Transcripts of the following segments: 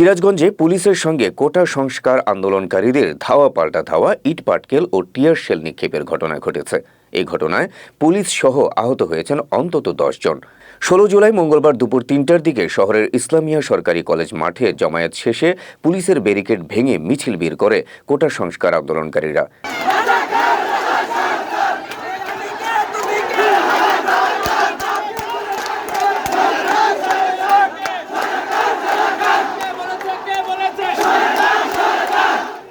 সিরাজগঞ্জে পুলিশের সঙ্গে কোটা সংস্কার আন্দোলনকারীদের ধাওয়া পাল্টা ধাওয়া, ইট পাটকেল ও টিয়ার শেল নিক্ষেপের ঘটনা ঘটেছে। এই ঘটনায় পুলিশ সহ আহত হয়েছেন অন্তত জন। ষোলো জুলাই মঙ্গলবার দুপুর তিনটার দিকে শহরের ইসলামিয়া সরকারি কলেজ মাঠে জমায়েত শেষে পুলিশের ব্যারিকেড ভেঙে মিছিল বের করে কোটা সংস্কার আন্দোলনকারীরা।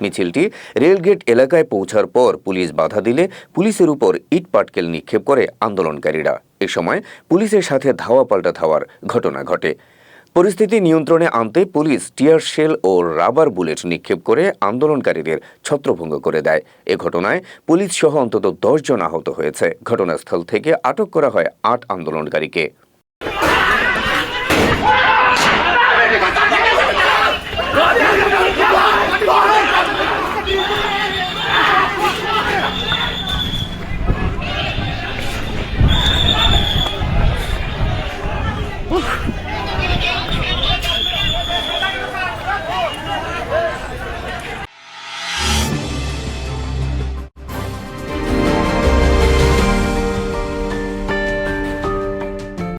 মিছিলটি রেলগেট এলাকায় পৌঁছার পর পুলিশ বাধা দিলে পুলিশের উপর ইট পাটকেল নিক্ষেপ করে আন্দোলনকারীরা। এ সময় পুলিশের সাথে ধাওয়া পাল্টা ধাওয়ার ঘটনা ঘটে। পরিস্থিতি নিয়ন্ত্রণে আনতে পুলিশ টিয়ার শেল ও রাবার বুলেট নিক্ষেপ করে আন্দোলনকারীদের ছত্রভঙ্গ করে দেয়। এ ঘটনায় পুলিশ সহ অন্তত দশ জন আহত হয়েছে। ঘটনাস্থল থেকে আটক করা হয় আট আন্দোলনকারীকে। Whew.